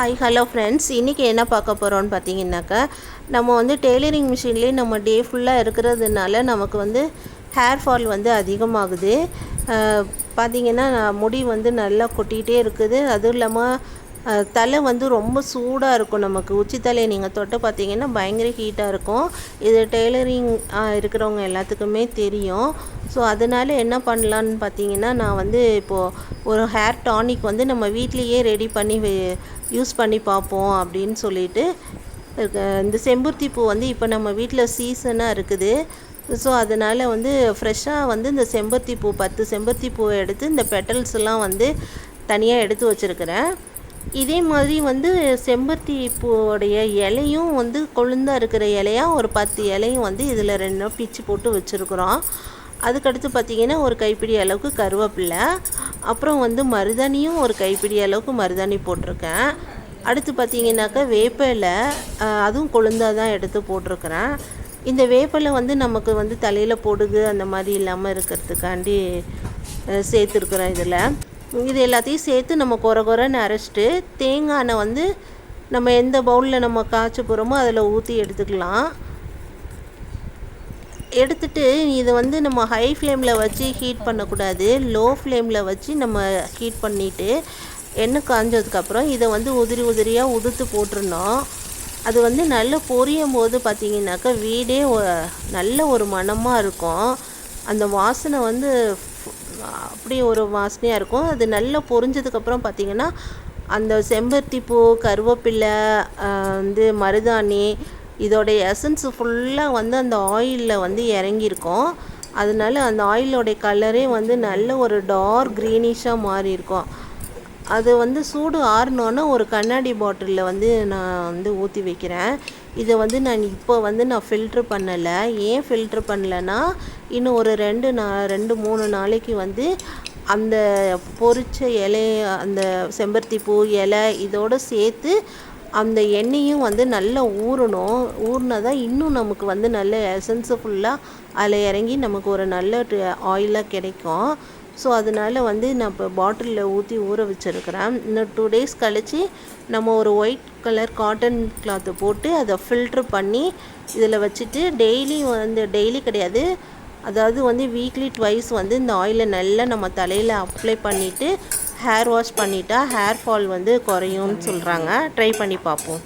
Hi hello friends இன்றைக்கி என்ன பார்க்க போகிறோன்னு பார்த்தீங்கன்னாக்கா நம்ம வந்து டெய்லரிங் மிஷின்லேயே நம்ம டே ஃபுல்லாக இருக்கிறதுனால நமக்கு வந்து ஹேர் ஃபால் வந்து அதிகமாகுது. பார்த்திங்கன்னா பார்த்தீங்கன்னா முடி வந்து நல்லா கொட்டிகிட்டே இருக்குது. அதுவும் இல்லாமல் தலை வந்து ரொம்ப சூடாக இருக்கும் நமக்கு. உச்சி தலையை நீங்கள் தொட்டு பார்த்தீங்கன்னா பயங்கர ஹீட்டாக இருக்கும். இது டெய்லரிங் இருக்கிறவங்க எல்லாத்துக்குமே தெரியும். ஸோ அதனால் என்ன பண்ணலான்னு பார்த்தீங்கன்னா நான் வந்து இப்போது ஒரு ஹேர் டானிக் வந்து நம்ம வீட்லேயே ரெடி பண்ணி யூஸ் பண்ணி பார்ப்போம் அப்படின்னு சொல்லிட்டு இந்த செம்பருத்தி பூ வந்து இப்போ நம்ம வீட்டில் சீசனாக இருக்குது. ஸோ அதனால் வந்து ஃப்ரெஷ்ஷாக வந்து இந்த செம்பருத்தி பூ பத்து செம்பருத்தி பூவை எடுத்து இந்த பெட்டல்ஸ்லாம் வந்து தனியாக எடுத்து வச்சுருக்கிறேன். இதே மாதிரி வந்து செம்பருத்தி பூவோடைய இலையும் வந்து கொழுந்தாக இருக்கிற இலையாக ஒரு பத்து இலையும் வந்து இதில் ரெண்டு பிச்சு போட்டு வச்சுருக்குறோம். அதுக்கடுத்து பார்த்திங்கன்னா ஒரு கைப்பிடி அளவுக்கு கருவேப்பிலை அப்புறம் வந்து மருதாணியும் ஒரு கைப்பிடி அளவுக்கு மருதாணி போட்டிருக்கேன். அடுத்து பார்த்தீங்கன்னாக்கா வேப்பிலை அதுவும் கொழுந்தாக தான் எடுத்து போட்டிருக்கிறேன். இந்த வேப்பிலை வந்து நமக்கு வந்து தலையில் பொடுகு அந்த மாதிரி இல்லாமல் இருக்கிறதுக்காண்டி சேர்த்துருக்குறேன் இதில். இது எல்லாத்தையும் சேர்த்து நம்ம குறை குறைன்னு அரைச்சிட்டு தேங்காய் வந்து நம்ம எந்த பவுலில் நம்ம காய்ச்ச போகிறோமோ அதில் ஊற்றி எடுத்துக்கலாம். எடுத்துட்டு இதை வந்து நம்ம ஹை ஃப்ளேமில் வச்சு ஹீட் பண்ணக்கூடாது. லோ ஃப்ளேமில் வச்சு நம்ம ஹீட் பண்ணிவிட்டு எண்ணெய் காஞ்சதுக்கப்புறம் இதை வந்து உதிரி உதிரியாக உதுத்து போட்டுருணும் அது வந்து நல்லா பொரியும் போது பார்த்திங்கனாக்கா வீடே நல்ல ஒரு மணமாக இருக்கும். அந்த வாசனை வந்து அப்படி ஒரு வாசனையாக இருக்கும். அது நல்லா பொரிஞ்சதுக்கப்புறம் பார்த்தீங்கன்னா அந்த செம்பருத்தி பூ கருவேப்பிலை வந்து மருதாணி இதோடைய எசன்ஸ் ஃபுல்லாக வந்து அந்த ஆயிலில் வந்து இறங்கியிருக்கும். அதனால அந்த ஆயிலோடைய கலரே வந்து நல்ல ஒரு டார்க் க்ரீனிஷாக மாறி இருக்கும். அது வந்து சூடு ஆறினோன்னே ஒரு கண்ணாடி பாட்டிலில் வந்து நான் வந்து ஊற்றி வைக்கிறேன். இதை வந்து நான் இப்போ வந்து நான் ஃபில்ட்ரு பண்ணலை. ஏன் ஃபில்ட்ரு பண்ணலைன்னா இன்னும் ஒரு ரெண்டு நா ரெண்டு மூணு நாளைக்கு வந்து அந்த பொரிச்ச இலை அந்த செம்பருத்தி பூ இலை இதோடு சேர்த்து அந்த எண்ணெயும் வந்து நல்லா ஊறணும். ஊறினா தான் இன்னும் நமக்கு வந்து நல்ல எசன்ஸு ஃபுல்லாக அதில் இறங்கி நமக்கு ஒரு நல்ல ஆயிலாக கிடைக்கும். ஸோ அதனால் வந்து நான் இப்போ பாட்டிலில் ஊற்றி ஊற வச்சுருக்கிறேன். இன்னும் டூ டேஸ் கழித்து நம்ம ஒரு ஒயிட் கலர் காட்டன் கிளாத்தை போட்டு அதை ஃபில்ட்ரு பண்ணி இதில் வச்சுட்டு டெய்லி வந்து டெய்லி கிடையாது. அதாவது வந்து வீக்லி ட்வைஸ் வந்து இந்த ஆயிலை நல்லா நம்ம தலையில் அப்ளை பண்ணிவிட்டு ஹேர் வாஷ் பண்ணிட்டா ஹேர் ஃபால் வந்து குறையும்னு சொல்கிறாங்க ட்ரை பண்ணி பார்ப்போம்.